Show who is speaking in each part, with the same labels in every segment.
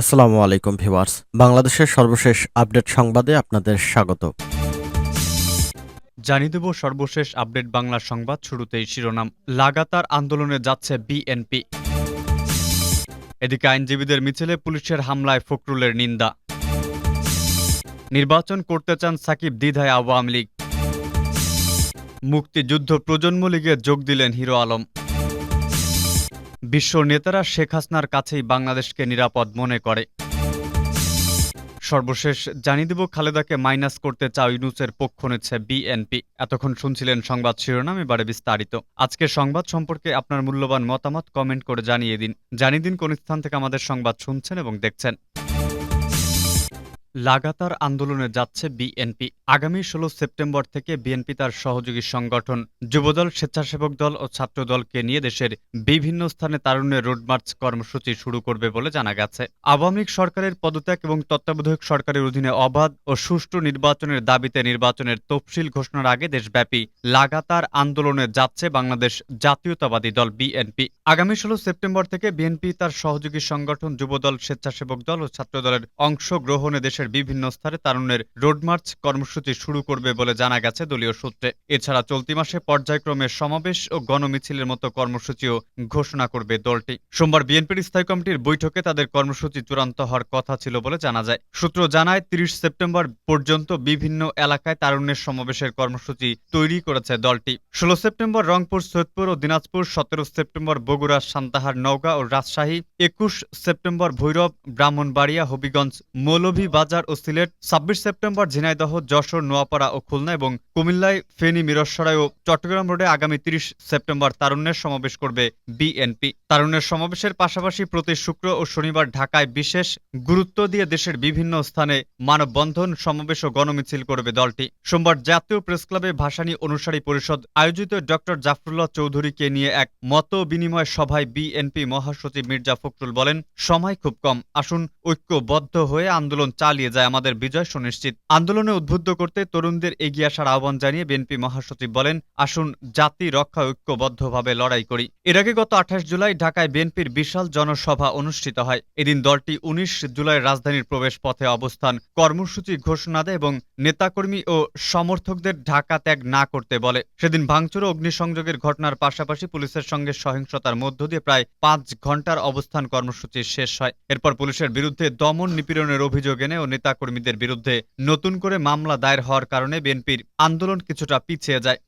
Speaker 1: আসসালামু আলাইকুম ভিউয়ার্স। বাংলাদেশের সর্বশেষ আপডেট সংবাদে আপনাদের স্বাগত।
Speaker 2: জানিয়ে দেব সর্বশেষ আপডেট বাংলা সংবাদ। শুরুতেই শিরোনাম, লাগাতার আন্দোলনে যাচ্ছে বিএনপি। এদিকে আইনজীবীদের মিছিলে পুলিশের হামলায় ফখরুলের নিন্দা। নির্বাচন করতে চান সাকিব দ্বিধায় আওয়ামী লীগ। মুক্তিযুদ্ধ প্রজন্ম লীগে যোগ দিলেন হিরো আলম। বিশ্ব নেতারা শেখ হাসনার কাছেই বাংলাদেশকে নিরাপদ মনে করে। সর্বশেষ জানিয়ে দেব, খালেদাকে মাইনাস করতে চাও ইউনুসের পক্ষ নিচ্ছে বিএনপি। এতক্ষণ শুনছিলেন সংবাদ শিরোনাম, এবারে বিস্তারিত। আজকে সংবাদ সম্পর্কে আপনার মূল্যবান মতামত কমেন্ট করে জানিয়ে দিন। জানিয়ে দিন কোন স্থান থেকে আমাদের সংবাদ শুনছেন এবং দেখছেন। লাগাতার আন্দোলনে যাচ্ছে বিএনপি। আগামী ষোলো সেপ্টেম্বর থেকে বিএনপি তার সহযোগী সংগঠন যুবদল, স্বেচ্ছাসেবক দল ও ছাত্র দলকে নিয়ে দেশের বিভিন্ন স্থানে তারুণ্যের রোডমার্চ কর্মসূচি শুরু করবে বলে জানা গেছে। আওয়ামী সরকারের পদত্যাগ এবং তত্ত্বাবধায়ক সরকারের অধীনে অবাধ ও সুষ্ঠু নির্বাচনের দাবিতে নির্বাচনের তফসিল ঘোষণার আগে দেশব্যাপী লাগাতার আন্দোলনে যাচ্ছে বাংলাদেশ জাতীয়তাবাদী দল বিএনপি। আগামী ষোলো সেপ্টেম্বর থেকে বিএনপি তার সহযোগী সংগঠন যুবদল, স্বেচ্ছাসেবক দল ও ছাত্রদলের অংশগ্রহণে দেশের বিভিন্ন স্তরে তারুণ্যের রোডমার্চ কর্মসূচি শুরু করবে বলে জানা গেছে দলীয় সূত্রে। এছাড়া চলতি মাসে পর্যায়ক্রমে সমাবেশ ও গণমিছিলের মতো কর্মসূচিও ঘোষণা করবে দলটি। সোমবার বিএনপির স্থায়ী কমিটির বৈঠকে তাদের কর্মসূচি চূড়ান্ত হওয়ার কথা ছিল বলে জানা যায়। সূত্র জানায়, তিরিশ সেপ্টেম্বর পর্যন্ত বিভিন্ন এলাকায় তারুণ্যের সমাবেশের কর্মসূচি তৈরি করেছে দলটি। ষোলো সেপ্টেম্বর রংপুর, সৈয়দপুর ও দিনাজপুর, সতেরো সেপ্টেম্বর বগুড়া, সান্তাহার, নওগাঁ ও রাজশাহী, একুশ সেপ্টেম্বর ভৈরব, ব্রাহ্মণবাড়িয়া, হবিগঞ্জ, মৌলভীবাজার ও সিলেট, ছাব্বিশ সেপ্টেম্বর ঝিনাইদহ, যশোর, নোয়াপাড়া ও খুলনা এবং কুমিল্লায় ফেনী, মিরসরাই ও চট্টগ্রাম রোডে আগামী তিরিশ সেপ্টেম্বর তারুণ্যের সমাবেশ করবে বিএনপি। তারুণ্যের সমাবেশের পাশাপাশি প্রতি শুক্র ও শনিবার ঢাকায় বিশেষ গুরুত্ব দিয়ে দেশের বিভিন্ন স্থানে মানববন্ধন, সমাবেশ ও গণমিছিল করবে দলটি। সোমবার জাতীয় প্রেসক্লাবে ভাসানী অনুসারী পরিষদ আয়োজিত ডক্টর জাফরুল্লাহ চৌধুরীকে নিয়ে এক মত বিনিময় সভায় বিএনপি মহাসচিব মির্জা ফখরুল বলেন, সময় খুব কম। আসুন, ঐক্যবদ্ধ হয়ে আন্দোলন চালিয়ে যায় আমাদের বিজয় সুনিশ্চিত। আন্দোলনে উদ্বুদ্ধ করতে তরুণদের এগিয়ে আসার আহ্বান জানিয়ে বিএনপি মহাসচিব বলেন, আসুন জাতি রক্ষা ঐক্যবদ্ধভাবে লড়াই করি। এর আগে গত আঠাশ জুলাই ঢাকায় বিএনপির বিশাল জনসভা অনুষ্ঠিত হয়। এদিন দলটি উনিশ জুলাই রাজধানীর প্রবেশ পথে অবস্থান কর্মসূচি ঘোষণা দেয় এবং নেতাকর্মী ও সমর্থকদের ঢাকা ত্যাগ না করতে বলে। সেদিন ভাঙচুর অগ্নিসংযোগের ঘটনার পাশাপাশি পুলিশের সঙ্গে সহিংসতার মধ্য দিয়ে প্রায় পাঁচ ঘণ্টার অবস্থান কর্মসূচি শেষ হয়। এরপর পুলিশের বিরুদ্ধে দমন নিপীড়নের অভিযোগ এনে ও নেতাকর্মীদের বিরুদ্ধে নতুন করে মামলা দায়ের হওয়ার কারণে বিএনপির আন্দোলন কিছুটা পিছিয়ে যায়।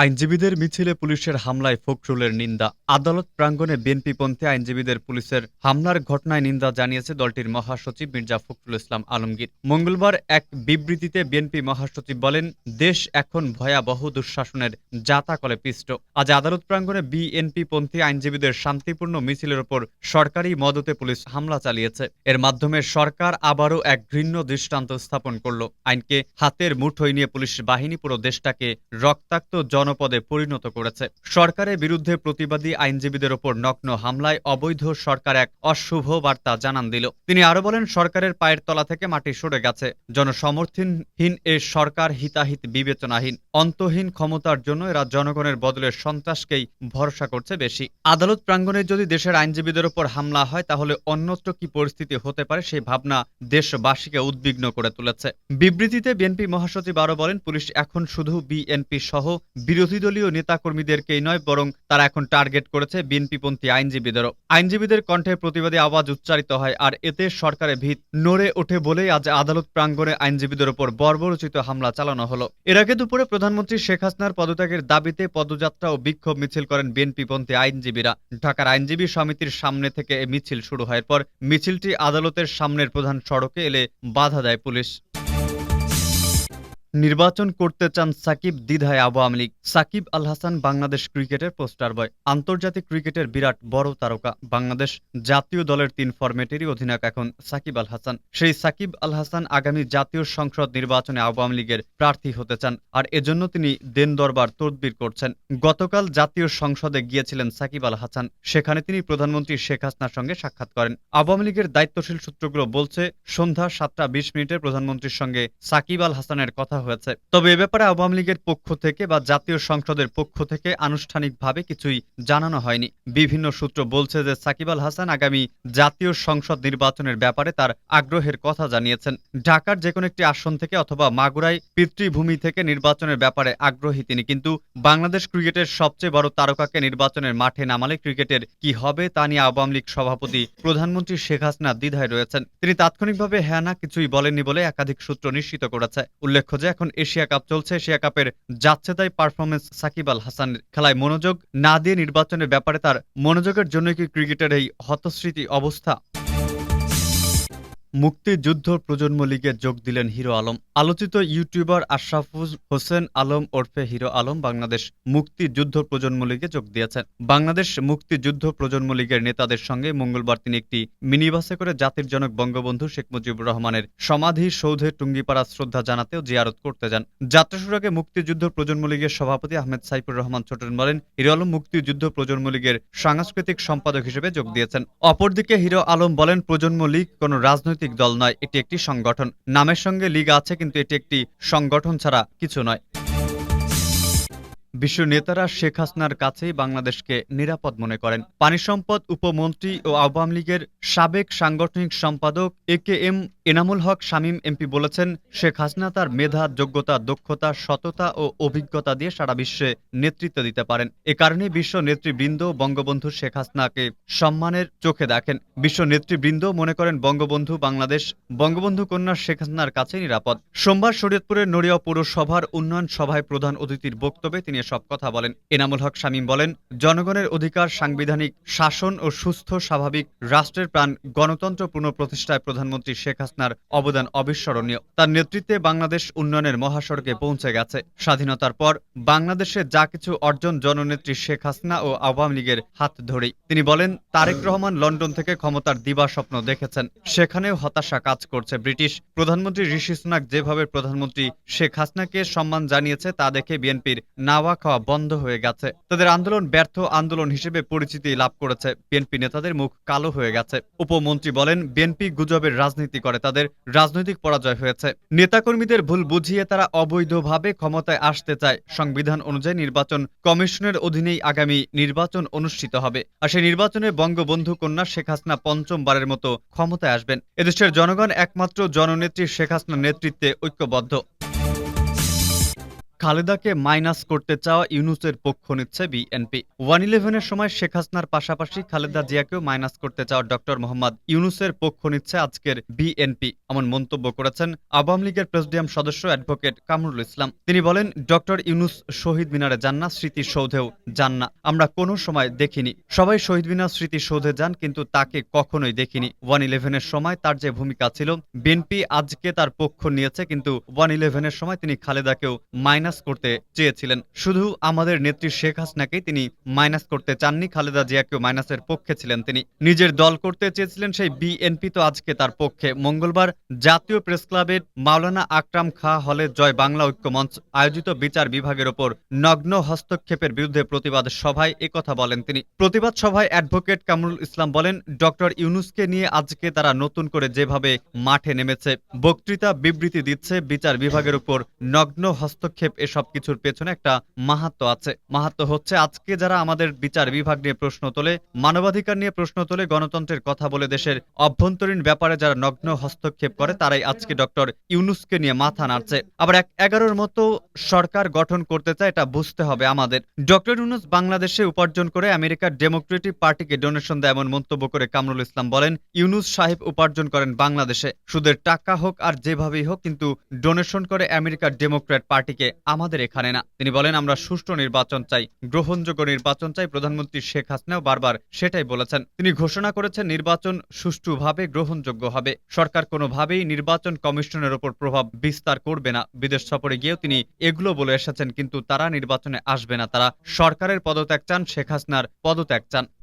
Speaker 2: আইনজীবীদের মিছিলে পুলিশের হামলায় ফখরুলের নিন্দা। আদালত প্রাঙ্গণে বিএনপিপন্থী আইনজীবীদের পুলিশের হামলার ঘটনায় নিন্দা জানিয়েছে দলটির মহাসচিব মির্জা ফখরুল ইসলাম আলমগীর। মঙ্গলবার এক বিবৃতিতে বিএনপি মহাসচিব বলেন, দেশ এখন ভয়াবহ দুঃশাসনের জাতাকলে পিষ্ট। আজ আদালত প্রাঙ্গণে বিএনপি পন্থী আইনজীবীদের শান্তিপূর্ণ মিছিলের ওপর সরকারি মদতে পুলিশ হামলা চালিয়েছে। এর মাধ্যমে সরকার আবারও এক ঘৃণ্য দৃষ্টান্ত স্থাপন করল। আইনকে হাতের মুঠোয় নিয়ে পুলিশ বাহিনী পুরো দেশটাকে রক্তাক্ত জনপদে পরিণত করেছে। সরকারের বিরুদ্ধে প্রতিবাদী আইনজীবীদের ওপর নগ্ন হামলায় অবৈধ সরকার এক অশুভ বার্তা জানান দিল। তিনি আরও বলেন, সরকারের পায়ের তলা থেকে মাটি সরে গেছে। জনসমর্থনহীন এ সরকার হিতাহিত বিবেচনাহীন। অন্তহীন ক্ষমতার জন্য এরা জনগণের বদলে সন্ত্রাসকেই ভরসা করছে বেশি। আদালত প্রাঙ্গণে যদি দেশের আইনজীবীদের ওপর হামলা হয়, তাহলে অন্যত্র কি পরিস্থিতি হতে পারে সেই ভাবনা দেশবাসীকে উদ্বিগ্ন করে তুলেছে। বিবৃতিতে বিএনপি মহাসচিব আরও বলেন, পুলিশ এখন শুধু বিএনপি সহ বিরোধী দলীয় নেতাকর্মীদেরকেই নয়, বরং তারা এখন টার্গেট করেছে বিএনপিপন্থী আইনজীবীদেরও। আইনজীবীদের কণ্ঠে প্রতিবাদী আওয়াজ উচ্চারিত হয়, আর এতে সরকারের ভিত নড়ে ওঠে বলেই আজ আদালত প্রাঙ্গণে আইনজীবীদের ওপর বর্বরচিত হামলা চালানো হলো। এর আগে দুপুরে প্রধানমন্ত্রী শেখ হাসিনার পদত্যাগের দাবিতে পদযাত্রা ও বিক্ষোভ মিছিল করেন বিএনপিপন্থী আইনজীবীরা। ঢাকার আইনজীবী সমিতির সামনে থেকে মিছিল শুরু হয় পর মিছিলটি আদালতের সামনের প্রধান সড়কে এলে বাধা দেয় পুলিশ। নির্বাচন করতে চান সাকিব দ্বিধায় আওয়ামী লীগ। সাকিব আল হাসান বাংলাদেশ ক্রিকেটের পোস্টার বয়। আন্তর্জাতিক ক্রিকেটের বিরাট বড় তারকা। বাংলাদেশ জাতীয় দলের তিন ফরম্যাটেরই অধিনায়ক এখন সাকিব আল হাসান। সেই সাকিব আল হাসান আগামী জাতীয় সংসদ নির্বাচনে আওয়ামী লীগের প্রার্থী হতে চান। আর এজন্য তিনি দেন দরবার তদবির করছেন। গতকাল জাতীয় সংসদে গিয়েছিলেন সাকিব আল হাসান। সেখানে তিনি প্রধানমন্ত্রী শেখ হাসনার সঙ্গে সাক্ষাৎ করেন। আওয়ামী লীগের দায়িত্বশীল সূত্রগুলো বলছে, সন্ধ্যা সাতটা বিশ মিনিটে প্রধানমন্ত্রীর সঙ্গে সাকিব আল হাসানের কথা হয়েছে। তবে এ ব্যাপারে আওয়ামী লীগের পক্ষ থেকে বা জাতীয় সংসদের পক্ষ থেকে আনুষ্ঠানিকভাবে কিছুই জানানো হয়নি। বিভিন্ন সূত্র বলছে যে সাকিব আল হাসান আগামী জাতীয় সংসদ নির্বাচনের ব্যাপারে তার আগ্রহের কথা জানিয়েছেন। ঢাকার যে কোনো একটি আসন থেকে অথবা মাগুরায় পিতৃভূমি থেকে নির্বাচনের ব্যাপারে আগ্রহী তিনি, কিন্তু বাংলাদেশ ক্রিকেটের সবচেয়ে বড় তারকাকে নির্বাচনের মাঠে নামালে ক্রিকেটের কি হবে তা নিয়ে আওয়ামী লীগ সভাপতি প্রধানমন্ত্রী শেখ হাসিনা দ্বিধায় রয়েছেন। তিনি তাৎক্ষণিকভাবে হ্যাঁ না কিছুই বলেননি বলে একাধিক সূত্র নিশ্চিত করেছে। উল্লেখ্য যে এখন এশিয়া কাপ চলছে। এশিয়া কাপের যাচ্ছে তাই পারফরমেন্স সাকিব আল হাসানের খেলায় মনোযোগ না দিয়ে নির্বাচনের ব্যাপারে তার মনোযোগের জন্য কি ক্রিকেটের এই হতস্মৃতি অবস্থা? মুক্তিযুদ্ধ প্রজন্ম লীগে যোগ দিলেন হিরো আলম। আলোচিত ইউটিউবার আশরাফুজ হোসেন আলম ওরফে হিরো আলম বাংলাদেশ মুক্তিযুদ্ধ প্রজন্ম লীগে যোগ দিয়েছেন। বাংলাদেশ মুক্তিযুদ্ধ প্রজন্ম লীগের নেতাদের সঙ্গে মঙ্গলবার তিনি একটি মিনিবাসে করে জাতির জনক বঙ্গবন্ধু শেখ মুজিবুর রহমানের সমাধি সৌধে টুঙ্গিপাড়া শ্রদ্ধা জানাতেও জিয়ারত করতে যান। যাত্রা মুক্তিযুদ্ধ প্রজন্ম লীগের সভাপতি আহমেদ সাইফুর রহমান ছোটন বলেন, হিরো আলম মুক্তিযুদ্ধ প্রজন্ম লীগের সাংস্কৃতিক সম্পাদক হিসেবে যোগ দিয়েছেন। অপরদিকে হিরো আলম বলেন, প্রজন্ম লীগ কোনো রাজনৈতিক দল নয়, এটি একটি সংগঠন। নামের সঙ্গে লীগ আছে, কিন্তু এটি একটি সংগঠন ছাড়া কিছু নয়। বিশ্ব নেতারা শেখ হাসনার কাছেই বাংলাদেশকে নিরাপদ মনে করেন। পানি সম্পদ উপমন্ত্রী ও আওয়ামী লীগের সাবেক সাংগঠনিক সম্পাদক A K M Enamul Haque Shamim MP বলেছেন, শেখ হাসিনা তার মেধা, যোগ্যতা, দক্ষতা, সততা ও অভিজ্ঞতা দিয়ে সারা বিশ্বে নেতৃত্ব দিতে পারেন। এ কারণে বিশ্ব নেতৃবৃন্দ বঙ্গবন্ধু শেখ হাসনাকে সম্মানের চোখে দেখেন। বিশ্ব নেতৃবৃন্দ মনে করেন, বঙ্গবন্ধু বাংলাদেশ, বঙ্গবন্ধু কন্যা শেখ হাসনার কাছে নিরাপদ। সোমবার শরীয়তপুরের নড়িয়া পৌরসভার উন্নয়ন সভায় প্রধান অতিথির বক্তব্যে তিনি সব কথা বলেন। এনামুল হক শামীম বলেন, জনগণের অধিকার সাংবিধানিক শাসন ও সুস্থ, স্বাভাবিক রাষ্ট্রের প্রাণ গণতন্ত্র পুনঃপ্রতিষ্ঠায় প্রধানমন্ত্রী শেখ হাসিনার অবদান অবিস্মরণীয়। তার নেতৃত্বে বাংলাদেশ উন্নয়নের মহাসড়কে পৌঁছে গেছে। স্বাধীনতার পর বাংলাদেশে যা কিছু অর্জন জননেত্রী শেখ হাসিনা ও আওয়ামী লীগের হাত ধরেই। তিনি বলেন, তারেক রহমান লন্ডন থেকে ক্ষমতার দিবা স্বপ্ন দেখেছেন। সেখানেও হতাশা কাজ করছে ব্রিটিশ। প্রধানমন্ত্রী ঋষি সুনাক যেভাবে প্রধানমন্ত্রী শেখ হাসিনাকে সম্মান জানিয়েছে তা দেখে বিএনপির নাওয়া খাওয়া বন্ধ হয়ে গেছে। তাদের আন্দোলন ব্যর্থ আন্দোলন হিসেবে পরিচিতি লাভ করেছে। বিএনপি নেতাদের মুখ কালো হয়ে গেছে। উপমন্ত্রী বলেন, বিএনপি গুজবের রাজনীতি করে। তাদের রাজনৈতিক পরাজয় হয়েছে। নেতাকর্মীদের ভুল বুঝিয়ে তারা অবৈধভাবে ক্ষমতায় আসতে চায়। সংবিধান অনুযায়ী নির্বাচন কমিশনের অধীনেই আগামী নির্বাচন অনুষ্ঠিত হবে। আর সেই নির্বাচনে বঙ্গবন্ধু কন্যা শেখ হাসিনা পঞ্চমবারের মতো ক্ষমতায় আসবেন। এদেশের জনগণ একমাত্র জননেত্রী শেখ হাসিনার নেতৃত্বে ঐক্যবদ্ধ। খালেদাকে মাইনাস করতে চাওয়া ইউনুসের পক্ষ নিচ্ছে বিএনপি। ওয়ান ইলেভেনের সময় শেখ হাসিনার পাশাপাশি খালেদা জিয়াকেও মাইনাস করতে চাওয়া ডক্টর মোহাম্মদ ইউনুসের পক্ষ নিচ্ছে আজকের বিএনপি, এমন মন্তব্য করেছেন আওয়ামী লীগের প্রেসিডিয়াম সদস্য অ্যাডভোকেট কামরুল ইসলাম। তিনি বলেন ডক্টর ইউনুস শহীদ মিনারে যান না স্মৃতিসৌধেও যান না। আমরা কোনো সময় দেখিনি। সবাই শহীদ মিনার স্মৃতিসৌধে যান, কিন্তু তাকে কখনোই দেখিনি। ওয়ান ইলেভেনের সময় তার যে ভূমিকা ছিল, বিএনপি আজকে তার পক্ষ নিয়েছে, কিন্তু ওয়ান ইলেভেনের সময় তিনি খালেদাকেও মাইনাস করতে চেয়েছিলেন। শুধু আমাদের নেত্রী শেখ হাসিনাকেই তিনি মাইনাস করতে চাননি। খালেদা জিয়াকেও মাইনাসের পক্ষে ছিলেন তিনি। নিজের দল করতে চেয়েছিলেন সেই বিএনপি তো আজকে তার পক্ষে। মঙ্গলবার জাতীয় প্রেস ক্লাবের মাওলানা আকরাম খা হলে জয় বাংলা ঐক্য মঞ্চ আয়োজিত বিচার বিভাগের ওপর নগ্ন হস্তক্ষেপের বিরুদ্ধে প্রতিবাদ সভায় একথা বলেন তিনি। প্রতিবাদ সভায় অ্যাডভোকেট কামরুল ইসলাম বলেন, ডক্টর ইউনুসকে নিয়ে আজকে তারা নতুন করে যেভাবে মাঠে নেমেছে, বক্তৃতা বিবৃতি দিচ্ছে বিচার বিভাগের উপর নগ্ন হস্তক্ষেপ এসব কিছুর পেছনে একটা মাহাত্ম আছে। মাহাত্ম হচ্ছে, আজকে যারা আমাদের বিচার বিভাগ নিয়ে প্রশ্ন তোলে, মানবাধিকার নিয়ে প্রশ্ন তোলে, গণতন্ত্রের কথা বলে দেশের অভ্যন্তরীণ ব্যাপারে যারা নগ্ন হস্তক্ষেপ করে, তারাই আজকে ডক্টর ইউনুসকে নিয়ে মাথা নাড়ছে। আবার এক এগারোর মতো সরকার গঠন করতে চায়, এটা বুঝতে হবে আমাদের। ডক্টর ইউনুস বাংলাদেশে উপার্জন করে আমেরিকার ডেমোক্রেটিক পার্টিকে ডোনেশন দেয় এমন মন্তব্য করে কামরুল ইসলাম বলেন, ইউনুস সাহেব উপার্জন করেন বাংলাদেশে। সুদের টাকা হোক আর যেভাবেই হোক, কিন্তু ডোনেশন করে আমেরিকার ডেমোক্র্যাট পার্টিকে। আমাদের এখানে না। তিনি বলেন, আমরা সুষ্ঠু নির্বাচন চাই, গ্রহণযোগ্য নির্বাচন চাই। প্রধানমন্ত্রী শেখ হাসিনাও বারবার সেটাই বলেছেন। তিনি ঘোষণা করেছেন, নির্বাচন সুষ্ঠুভাবে গ্রহণযোগ্য হবে। সরকার কোনোভাবেই নির্বাচন কমিশনের ওপর প্রভাব বিস্তার করবে না। বিদেশ সফরে গিয়েও তিনি এগুলো বলে এসেছেন, কিন্তু তারা নির্বাচনে আসবে না। তারা সরকারের পদত্যাগ চান, শেখ হাসিনার পদত্যাগ চান।